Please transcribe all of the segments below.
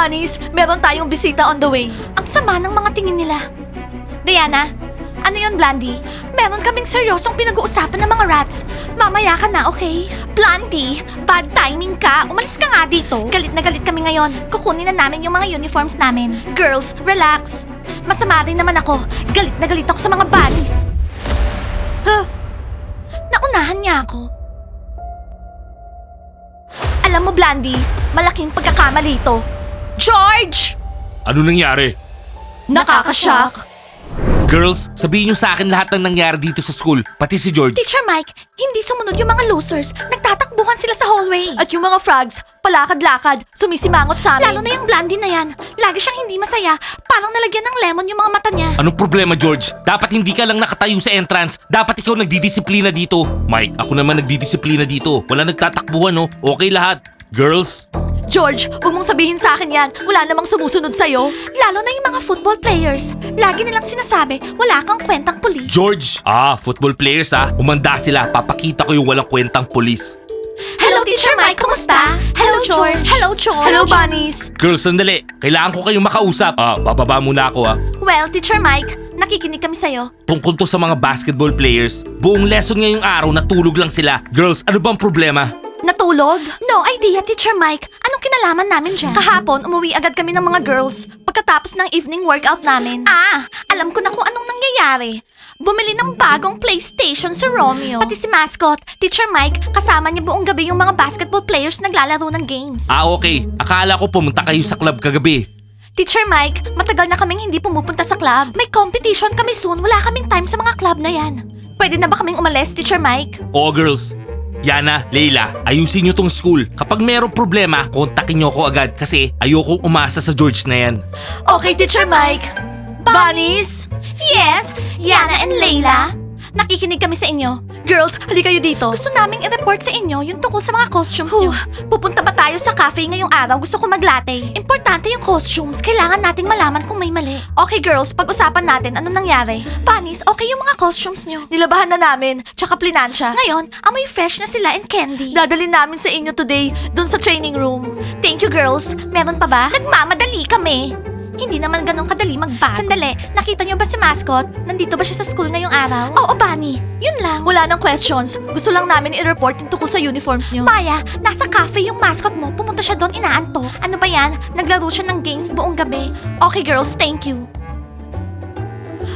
Bunnies, meron tayong bisita on the way. Ang sama ng mga tingin nila. Diana, ano yon Blandy? Meron kaming seryosong pinag-uusapan ng mga rats. Mamaya ka na, okay? Blandy, bad timing ka. Umalis ka nga dito. Galit na galit kami ngayon. Kukunin na namin yung mga uniforms namin. Girls, relax. Masama rin naman ako. Galit na galit ako sa mga bunnies. Huh? Naunahan niya ako. Alam mo, Blandy, malaking pagkakamali ito. George! Ano nangyari? Nakakashock. Girls, sabihin niyo sa akin lahat ng nangyari dito sa school, pati si George. Teacher Mike, hindi sumunod yung mga losers. Nagtatakbuhan sila sa hallway. At yung mga frogs, palakad-lakad, sumisimangot sa amin. Lalo na yung blondie na yan. Lagi siyang hindi masaya. Parang nalagyan ng lemon yung mga mata niya. Anong problema, George? Dapat hindi ka lang nakatayo sa entrance. Dapat ikaw nagdidisiplina dito. Mike, ako naman nagdidisiplina dito. Wala nagtatakbuhan, no? Okay lahat. Girls, George, huwag mong sabihin sa akin yan. Wala namang sumusunod sa'yo. Lalo na yung mga football players. Lagi nilang sinasabi, wala kang kwentang pulis. George! Ah, football players ah. Umanda sila. Papakita ko yung walang kwentang polis. Hello, Teacher Mike. Kumusta? Hello, George. Hello, George. Hello, bunnies. Girls, sandali. Kailangan ko kayong makausap. Ah, bababa muna ako ah. Well, Teacher Mike, nakikinig kami sa'yo. Tungkol to sa mga basketball players. Buong lesson ngayong araw natulog lang sila. Girls, ano bang problema? Natulog? No idea, Teacher Mike. Anong kinalaman namin dyan? Kahapon, umuwi agad kami ng mga girls pagkatapos ng evening workout namin. Ah, alam ko na kung anong nangyayari. Bumili ng bagong PlayStation si Romeo. Pati si Mascot, Teacher Mike, kasama niya buong gabi yung mga basketball players naglalaro ng games. Ah, okay. Akala ko pumunta kayo sa club kagabi. Teacher Mike, matagal na kaming hindi pumupunta sa club. May competition kami soon, wala kaming time sa mga club na yan. Pwede na ba kaming umalis, Teacher Mike? Oo, girls. Yana, Leila, ayusin nyo tong school. Kapag merong problema, kontakin nyo ako agad kasi ayoko umasa sa George na yan. Okay, Teacher Mike. Bunnies? Yes, Yana and Layla. Nakikinig kami sa inyo. Girls, hali kayo dito. Gusto naming i-report sa inyo yung tungkol sa mga costumes nyo. Pupunta ba tayo sa cafe ngayong araw? Gusto ko maglatte. Importante yung costumes. Kailangan nating malaman kung may mali. Okay, girls, pag-usapan natin ano nangyari. Bunnies, okay yung mga costumes nyo. Nilabahan na namin, tsaka plinansya. Ngayon, amoy fresh na sila and candy. Dadalhin namin sa inyo today, dun sa training room. Thank you, girls. Meron pa ba? Nagmamadali kami. Hindi naman ganun kadali magbago. Sandali, nakita niyo ba si Mascot? Nandito ba siya sa school ngayong araw? Oo, Bunny. Yun lang. Wala nang questions. Gusto lang namin i-report yung tungkol sa uniforms niyo. Maya, nasa cafe yung mascot mo. Pumunta siya doon inaanto. Ano ba yan? Naglaro siya ng games buong gabi. Okay, girls, thank you.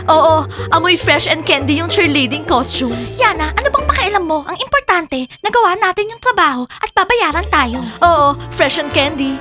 Oo, amoy fresh and candy yung cheerleading costumes. Yana, ano bang pakialam mo? Ang importante, nagawa natin yung trabaho at babayaran tayo. Oo, fresh and candy.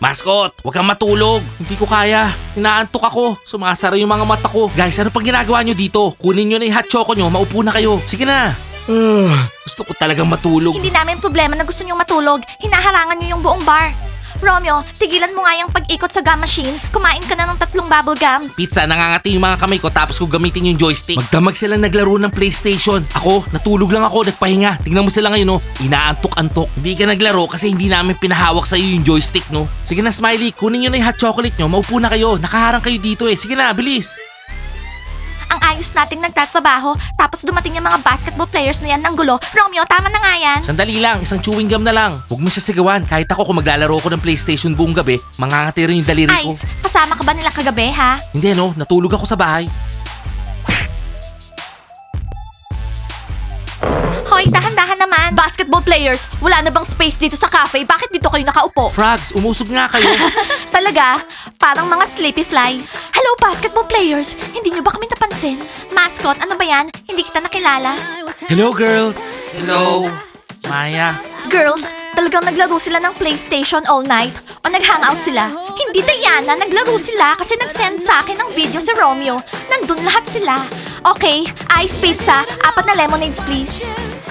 Mascot, huwag kang matulog. Hindi ko kaya. Inaantok ako. Sumasara yung mga mata ko. Guys, ano pang ginagawa nyo dito? Kunin nyo na yung hot choco nyo. Maupo na kayo. Sige na. Ah, gusto ko talagang matulog. Hindi namin problema na gusto niyong matulog. Hinaharangan niyo yung buong bar. Romeo, tigilan mo nga yung pag-ikot sa gum machine. Kumain ka na ng tatlong bubble gums. Pizza, nangangati yung mga kamay ko tapos ko gamitin yung joystick. Magdamag sila naglaro ng PlayStation. Ako, natulog lang ako, nagpahinga. Tingnan mo sila ngayon, no? Inaantok-antok. Hindi ka naglaro kasi hindi namin pinahawak sa'yo yung joystick, no? Sige na, Smiley, kunin nyo na yung hot chocolate nyo. Maupo na kayo. Nakaharang kayo dito eh. Sige na, bilis. Ang ayos nating nagtatrabaho, tapos dumating yung mga basketball players na yan ng gulo. Romeo, tama na nga yan. Sandali lang, isang chewing gum na lang. Huwag mo siya sigawan. Kahit ako kung maglalaro ko ng PlayStation buong gabi, mangangati rin yung daliri ko. Ice, kasama ka ba nila kagabi, ha? Hindi no, natulog ako sa bahay. Hoy, dahan-dahan naman. Basketball players, wala na bang space dito sa cafe? Bakit dito kayo nakaupo? Frogs, umusog nga kayo. Talaga? Parang mga sleepy flies. Hello, basketball players! Hindi niyo ba kami napansin? Mascot, ano ba yan? Hindi kita nakilala. Hello, girls. Hello. Maya. Girls, talagang naglaro sila ng PlayStation all night o nag-hangout sila. Hindi Diana, naglaro sila kasi nag-send sa akin ng video si Romeo. Nandun lahat sila. Okay, ice pizza, apat na lemonades please.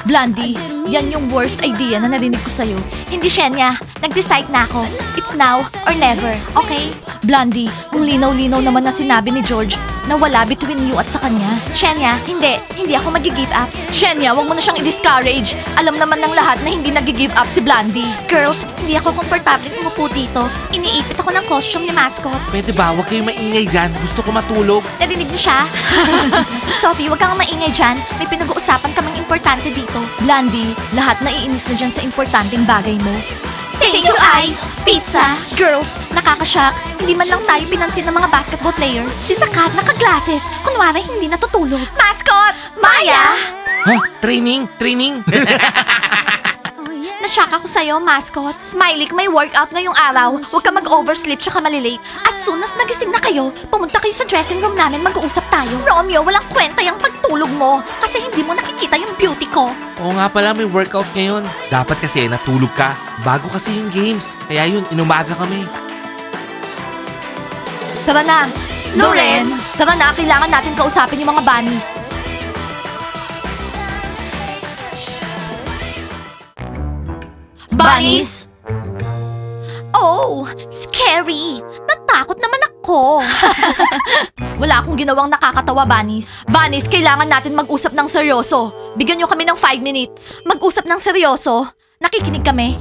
Blondie, yan yung worst idea na narinig ko sa'yo. Hindi Shenya, nag-decide na ako. It's now or never, okay? Blondie, ang linaw-linaw naman na sinabi ni George na wala between you at sa kanya. Shenya, hindi. Hindi ako mag-give up. Shenya, wag mo na siyang i-discourage. Alam naman ng lahat na hindi nag-give up si Blondie. Girls, hindi ako komportable umupo dito. Iniipit ako ng costume ni mascot. Pwede ba? Huwag kayong maingay dyan. Gusto ko matulog. Narinig niyo siya? Sophie, wag kang maingay dyan. May pinag-uusapan kaming importante dito. Blondie, lahat na iinis na dyan sa importanteng bagay mo. Thank you, Ice! Pizza! Girls, nakakashock. Hindi man lang tayo pinansin ng mga basketball players. Si Sakat naka-glasses. Kunwari, hindi natutulog. Mascot! Maya! Ha? Training? Training? Nashock ako sa'yo, mascot. Smiley, may workout ngayong araw. Huwag ka mag-oversleep tsaka malilate. As soon as nagising na kayo, pumunta kayo sa dressing room namin mag-uusap tayo. Romeo, walang kwenta yung pagtulog mo. Kasi hindi mo nakikita yung beauty ko. Oo nga pala, may workout ngayon. Dapat kasi natulog ka. Bago kasi yung games. Kaya yun, inumaga kami. Tara na! Loren! Tara na, kailangan natin kausapin yung mga bunnies. Bunnies? Oh, scary! Natakot naman ako. Wala akong ginawang nakakatawa, Bunnies. Bunnies, kailangan natin mag-usap ng seryoso. Bigyan nyo kami ng 5 minutes. Mag-usap ng seryoso? Nakikinig kami?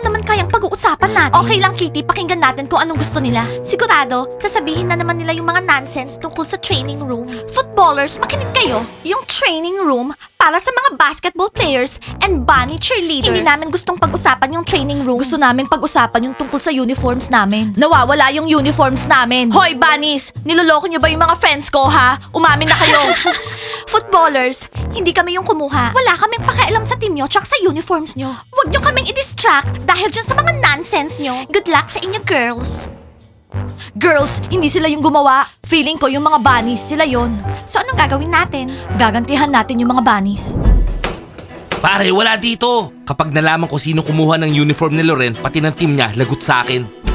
Ano naman kayang pag-uusapan natin? Okay lang, Kitty. Pakinggan natin kung anong gusto nila. Sigurado, sasabihin na naman nila yung mga nonsense tungkol sa training room. Footballers, makinig kayo. Yung training room para sa mga basketball players and bunny cheerleaders. Hindi namin gustong pag-usapan yung training room. Gusto namin pag-usapan yung tungkol sa uniforms namin. Nawawala yung uniforms namin. Hoy, bunnies! Niloloko nyo ba yung mga friends ko, ha? Umamin na kayo. Footballers, hindi kami yung kumuha. Wala kaming pakialam sa team nyo tsaka sa uniforms nyo. Huwag nyo kaming i-distract dahil dyan sa mga nonsense nyo. Good luck sa inyo, girls. Girls, hindi sila yung gumawa. Feeling ko yung mga bunnies, sila yon. So anong gagawin natin? Gagantihan natin yung mga bunnies. Pare, wala dito. Kapag nalaman ko sino kumuha ng uniform ni Loren, pati ng team niya, lagot sa akin.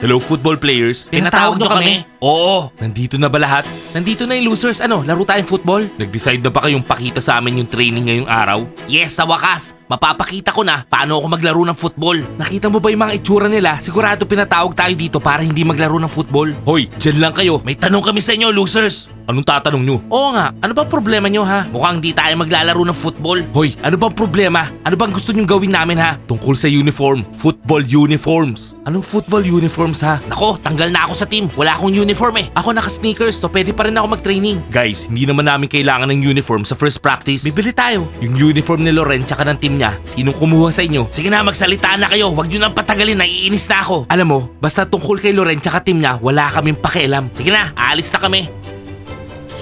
Hello, football players. Pinatawag niyo kami? Oo. Nandito na ba lahat? Nandito na yung losers. Ano, laro tayong football? Nag-decide na ba kayong pakita sa amin yung training ngayong araw? Yes, sa wakas. Mapapakita ko na paano ako maglaro ng football. Nakita mo ba yung mga itsura nila? Sigurado pinatawag tayo dito para hindi maglaro ng football. Hoy, dyan lang kayo. May tanong kami sa inyo, losers. Anong tatanong nyo? Oo nga, ano bang problema nyo ha? Mukhang di tayo maglalaro ng football. Hoy, ano bang problema? Ano bang gusto nyong gawin namin ha? Tungkol sa uniform, football uniforms. Anong football uniforms ha? Nako, tanggal na ako sa team. Wala akong uniform eh. Ako naka-sneakers so pwede pa rin ako mag-training. Guys, hindi naman namin kailangan ng uniform sa first practice. Bibili tayo. Yung uniform ni Loren tsaka ng team niya, sinong kumuha sa inyo? Sige na, magsalita na kayo. Huwag nyo nang patagalin, naiinis na ako. Alam mo, basta tungkol kay Loren tsaka team niya, wala kaming pakialam. Sige na, aalis na kami.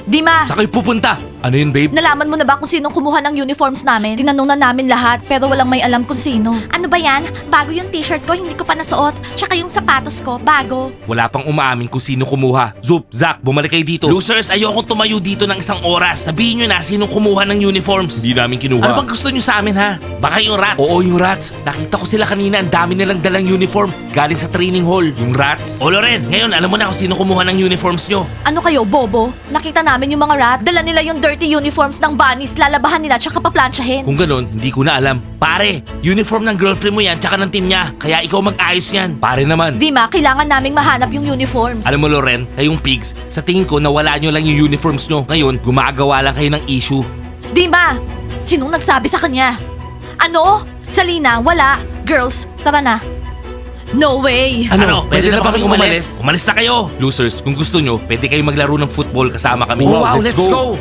Dima, Sa kayo pupunta? Ano yun, babe? nalaman mo na ba kung sinong kumuha ng uniforms namin? Tinanong na namin lahat pero walang may alam kung sino. Ano ba yan? Bago yung t-shirt ko, hindi ko pa nasuot. Tsaka yung sapatos ko, bago. Wala pang umaamin kung sino kumuha. Zup, Zach, bumalik kayo dito. Losers, ayokong tumayo dito ng isang oras. Sabihin nyo na sinong kumuha ng uniforms. Hindi namin kinuha. Ano bang gusto nyo sa amin ha? Baka yung rats. Oo, yung rats. Nakita ko sila kanina, ang dami nilang dalang uniform. Galing sa training hall. Yung rats. O Loren, ngayon alam mo na kung sino kumuha ng uniforms nyo. Ano kayo, bobo? Nakita namin yung mga rats. Dala nila yung dirty uniforms ng bunnies. Lalabahan nila tsaka paplansyahin. Kung ganun, hindi ko na alam. Pare, uniform ng girlfriend mo yan tsaka ng team niya. Kaya ikaw mag-ayos yan. Pare naman. Dima, kailangan naming mahanap yung uniforms. Alam mo Loren, kayong pigs, sa tingin ko nawala nyo lang yung uniforms nyo. Ngayon, gumagawa lang kayo ng issue. Dima! Sinong nagsabi sa kanya? Ano? Salina, wala. Girls, tara na. No way! Ano? Pwede, na ba kami umalis? Umalis na kayo! Losers, kung gusto nyo, pwede kayo maglaro ng football kasama kami. Oh, wow, let's go.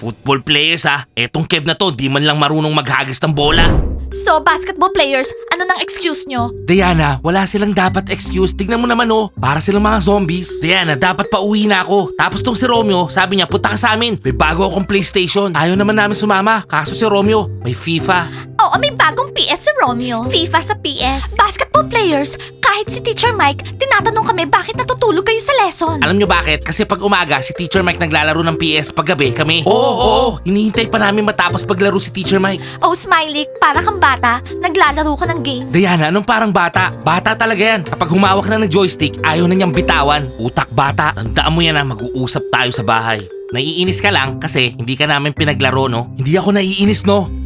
Football players ha, etong Kev na to, di man lang marunong maghagis ng bola. So, basketball players, ano nang excuse nyo? Diana, wala silang dapat excuse. Tignan mo naman oh, para silang mga zombies. Diana, dapat pauwi na ako. Tapos tong si Romeo, sabi niya, punta ka sa amin. May bago akong PlayStation. Ayaw naman namin sumama. Kaso si Romeo, may FIFA. Oo, may bagong PS si Romeo. FIFA sa PS. Basketball players, kahit si Teacher Mike, tinatanong kami bakit natutulog kayo sa lesson. Alam nyo bakit? Kasi pag umaga, si Teacher Mike naglalaro ng PS. Pag gabi, kami. Oo, oo, oo. Hinihintay pa namin matapos paglaro si Teacher Mike. Oh, Smiley, para kang bata, naglalaro ka ng game. Diana, anong parang bata? Bata talaga yan. Kapag humawak na ng joystick, ayaw na niyang bitawan. Utak bata. Tandaan mo yan na mag-uusap tayo sa bahay. Naiinis ka lang kasi hindi ka namin pinaglaro, no? Hindi ako naiinis, no?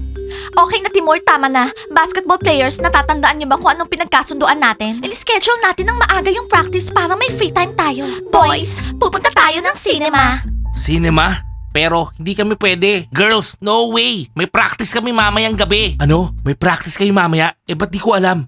Okay na Timur, tama na. Basketball players, natatandaan niyo ba kung anong pinagkasunduan natin? I-schedule natin ng maaga yung practice para may free time tayo. Boys, pupunta tayo ng cinema. Cinema? Pero hindi kami pwede. Girls, no way. May practice kami mamayang gabi. Ano? May practice kayo mamaya? Eh ba't di ko alam?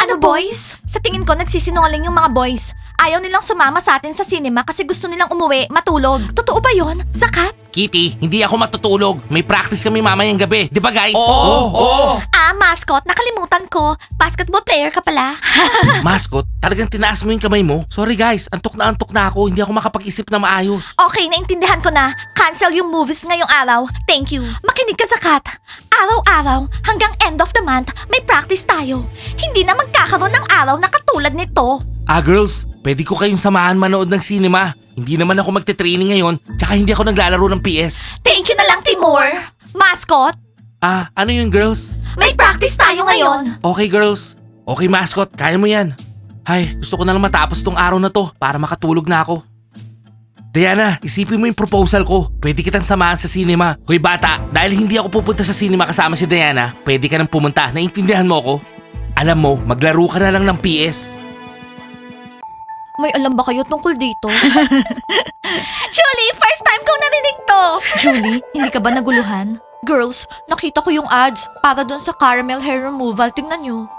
Ano boys? Sa tingin ko nagsisinungaling yung mga boys. Ayaw nilang sumama sa atin sa cinema kasi gusto nilang umuwi, matulog. Totoo ba yon? Sakat? Kitty, hindi ako matutulog. May practice kami mamayang gabi. Di ba guys? Oo, oo. Ah, mascot, nakalimutan ko. Basketball player ka pala. Mascot, talagang tinaas mo yung kamay mo? Sorry guys, antok na antok na ako. Hindi ako makapag-isip na maayos. Okay, naintindihan ko na. Cancel yung movies ngayong araw. Thank you. Makinig ka sa kat. Araw-araw, hanggang end of the month, may practice tayo. Hindi na magkakaroon ng araw na katulad nito. Ah girls, pwede ko kayong samahan manood ng cinema. Hindi naman ako magte-training ngayon, tsaka hindi ako naglalaro ng PS. Thank you na lang, Timur. Mascot, Ah, ano yun girls? may practice tayo ngayon. Okay girls. Okay mascot, kaya mo yan. Ay, gusto ko na lang matapos tong araw na to para makatulog na ako. Diana, isipin mo yung proposal ko. Pwede kitang samahan sa cinema. Hoy bata, dahil hindi ako pupunta sa cinema kasama si Diana, pwede ka nang pumunta. Naintindihan mo ako? Alam mo, maglaro ka na lang ng PS. May alam ba kayo tungkol dito? Julie, first time kong narinig to! Julie, hindi ka ba naguluhan? Girls, nakita ko yung ads para dun sa caramel hair removal. Tingnan nyo.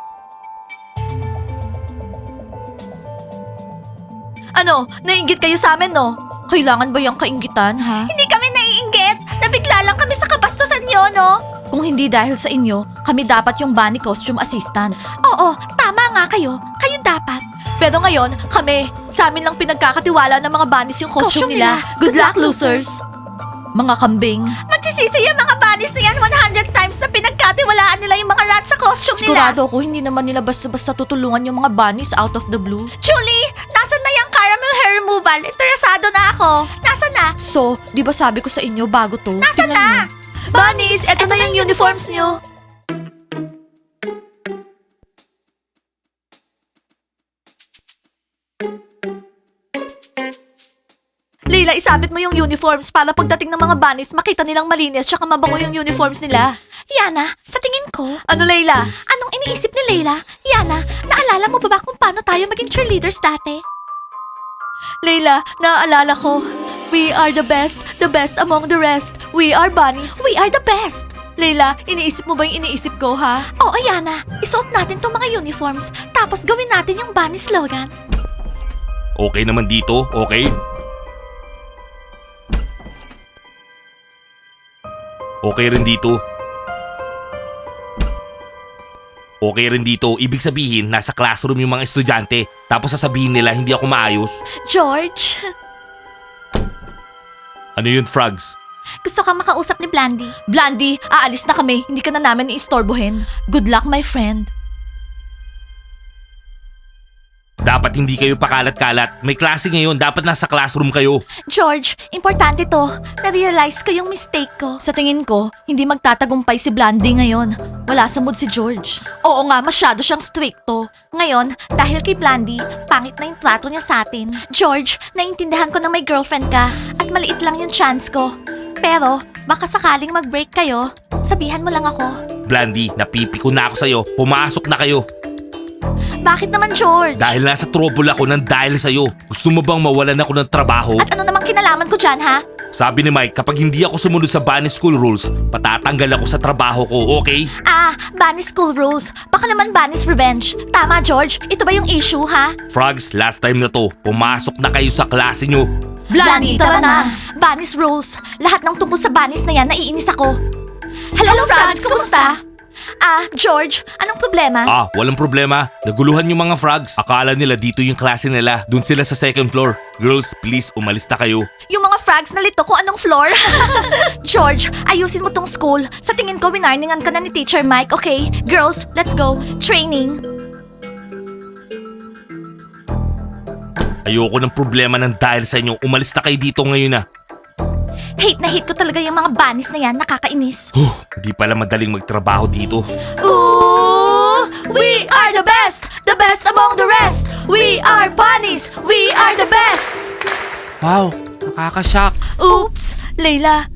Ano, nainggit kayo sa amin, no? Kailangan ba yung kainggitan, ha? Hindi kami naiinggit! Nabigla lang kami sa kabastusan nyo, no? Kung hindi dahil sa inyo, kami dapat yung bunny costume assistants. Oo, tama nga kayo. Kayo dapat. Pero ngayon, kami, sa amin lang pinagkakatiwala ng mga bunnies yung costume, Costume nila. nila. Good luck, losers! Mga kambing. Magsisisi yung mga bunnies na yan 100 times na pinagkatiwalaan nila yung mga rats sa costume Sigurado ako hindi naman nila basta-basta tutulungan yung mga bunnies out of the blue. Julie, removal? Interesado na ako. Nasaan na? So, di ba sabi ko sa inyo bago to? Nasaan Tingnan na? niyo. Bunnies, eto na yung uniforms nyo. Leila, isabit mo yung uniforms para pagdating ng mga bunnies, makita nilang malinis tsaka mabango yung uniforms nila. Yana, sa tingin ko... Ano, Leila? Anong iniisip ni Leila? Yana, naalala mo ba ba kung paano tayo maging cheerleaders dati? Leila, naaalala ko. We are the best, the best among the rest. We are bunnies. We are the best. Leila, iniisip mo ba yung iniisip ko, ha? Oo, Yana. Isuot natin tong mga uniforms, tapos gawin natin yung bunny slogan. Okay naman dito, okay? Okay rin dito. Okay rin dito. Ibig sabihin, nasa classroom yung mga estudyante. Tapos sasabihin nila, hindi ako maayos. George, Ano yun, frogs? gusto ka makausap ni Blandy? Blandy, aalis na kami. Hindi ka na namin iistorbohin. Good luck, my friend. Dapat hindi kayo pakalat-kalat. May klase ngayon, dapat nasa classroom kayo. George, importante to. Na-realize ko yung mistake ko. Sa tingin ko, hindi magtatagumpay si Blandy ngayon. Wala sa mood si George. Oo nga, masyado siyang stricto. Ngayon, dahil kay Blandy, pangit na yung trato niya sa atin. George, naiintindihan ko na may girlfriend ka at maliit lang yung chance ko. Pero, baka sakaling mag-break kayo, sabihan mo lang ako. Blandy, napipiko na ako sa'yo. Pumasok na kayo. Bakit naman, George? Dahil nasa trouble ako ng dahil sa'yo. Gusto mo bang mawalan ako ng trabaho? At ano namang kinalaman ko dyan, ha? Sabi ni Mike, kapag hindi ako sumunod sa bunny school rules, patatanggal ako sa trabaho ko, okay? Ah, Bunny School Rules. Baka naman Bunny's Revenge. Tama, George. Ito ba yung issue, ha? Frogs, last time na to, pumasok na kayo sa klase nyo. Blandy, tara na. Bunny's Rules. Lahat ng tungkol sa bunnies na yan, naiinis ako. Hello, Frogs. Kumusta? Ah, George, anong problema? Ah, walang problema. Naguluhan yung mga frogs. Akala nila dito yung klase nila. Doon sila sa second floor. Girls, please, umalis na kayo. Yung mga frogs na lito kung anong floor. George, ayusin mo tong school. Sa tingin ko, winarningan ka na ni Teacher Mike, okay? Girls, let's go. Training. Ayoko ng problema ng dahil sa inyo. Umalis na kayo dito ngayon na. Hate na hate ko talaga yung mga bunnies na yan, nakakainis. Huh, hindi pala madaling magtrabaho dito. Ooh, we are the best, the best among the rest. We are bunnies, we are the best. Wow, nakakashock. Oops, Layla.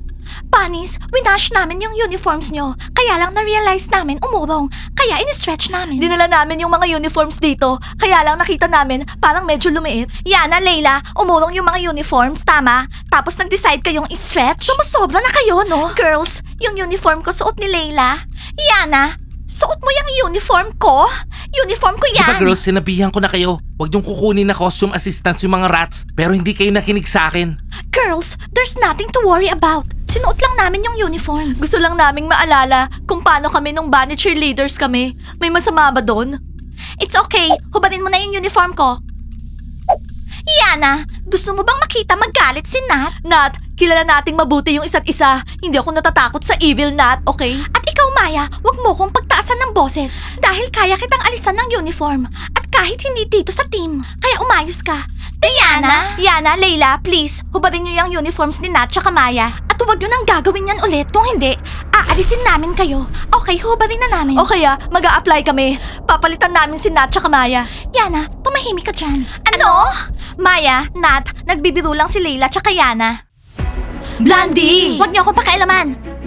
Bunnies, winash namin yung uniforms nyo. Kaya lang na-realize namin umurong. Kaya in-stretch namin. Dinala namin yung mga uniforms dito. Kaya lang nakita namin parang medyo lumiit. Yana, Layla, umurong yung mga uniforms, tama? Tapos nag-decide kayong i-stretch? Sumusobra na kayo, no? Girls, yung uniform ko suot ni Layla. Yana, suot mo yung uniform ko? Uniform ko yan! ba girls, sinabihan ko na kayo. Huwag niyong kukunin na costume assistants yung mga rats. Pero hindi kayo nakinig sa akin. Girls, there's nothing to worry about. Sinuot lang namin yung uniforms. Gusto lang naming maalala kung paano kami nung bunny cheerleaders kami. May masama ba doon? It's okay. Hubarin mo na yung uniform ko. Yana, gusto mo bang makita magalit si Nat? Nat, kilala nating mabuti yung isa't isa. Hindi ako natatakot sa evil, Nat, okay? Maya, wag mo kong pagtaasan ng boses dahil kaya kitang alisan ng uniform. At kahit hindi dito sa team, kaya umayos ka. Diana, Yana, Layla, please, hubarin niyo yung uniforms ni Nat tsaka Maya. At huwag niyo nang gagawin yan ulit. Kung hindi, aalisin namin kayo. Okay, hubarin na namin. O kaya, mag apply kami. Papalitan namin si Nat tsaka Maya. Yana, tumahimik ka dyan. Ano? Maya, Nat, nagbibiro lang si Layla tsaka Yana. Blandy! Huwag niyo akong pakialaman.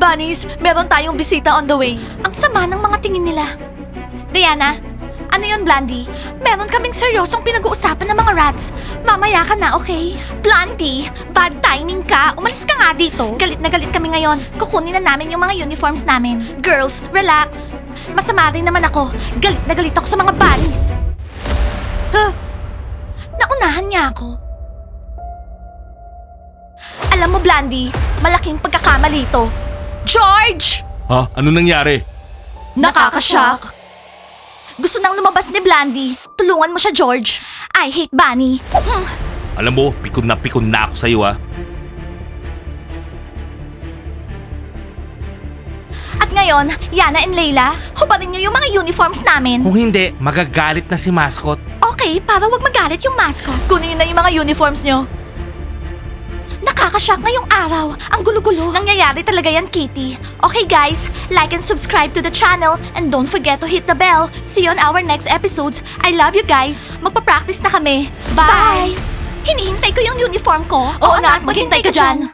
Bunnies, meron tayong bisita on the way. Ang sama ng mga tingin nila. Diana, ano yun, Blandy? Meron kaming seryosong pinag-uusapan ng mga rats. Mamaya ka na, okay? Blandy, bad timing ka. Umalis ka nga dito. Galit na galit kami ngayon. Kukunin na namin yung mga uniforms namin. Girls, relax. Masama rin naman ako. Galit na galit ako sa mga bunnies. Huh? Naunahan niya ako. Alam mo, Blandy, malaking pagkakamali ito. George! Ha? Ano nangyari? Nakakashock. Gusto nang lumabas ni Blandy. Tulungan mo siya, George. I hate Bunny. Hmm. Alam mo, pikon na pikon na ako sa'yo ha. At ngayon, Yana and Layla, hubarin niyo yung mga uniforms namin. Kung hindi, magagalit na si mascot. Okay, para wag magalit yung mascot. Kunin nyo na yung mga uniforms nyo. Nakakashock ngayong araw. Ang gulo-gulo. Nangyayari talaga yan, Kitty. Okay guys, like and subscribe to the channel and don't forget to hit the bell. See you on our next episodes. I love you guys. Magpa-practice na kami. Bye! Hinihintay ko yung uniform ko. Oo, Nat, maghintay ka dyan.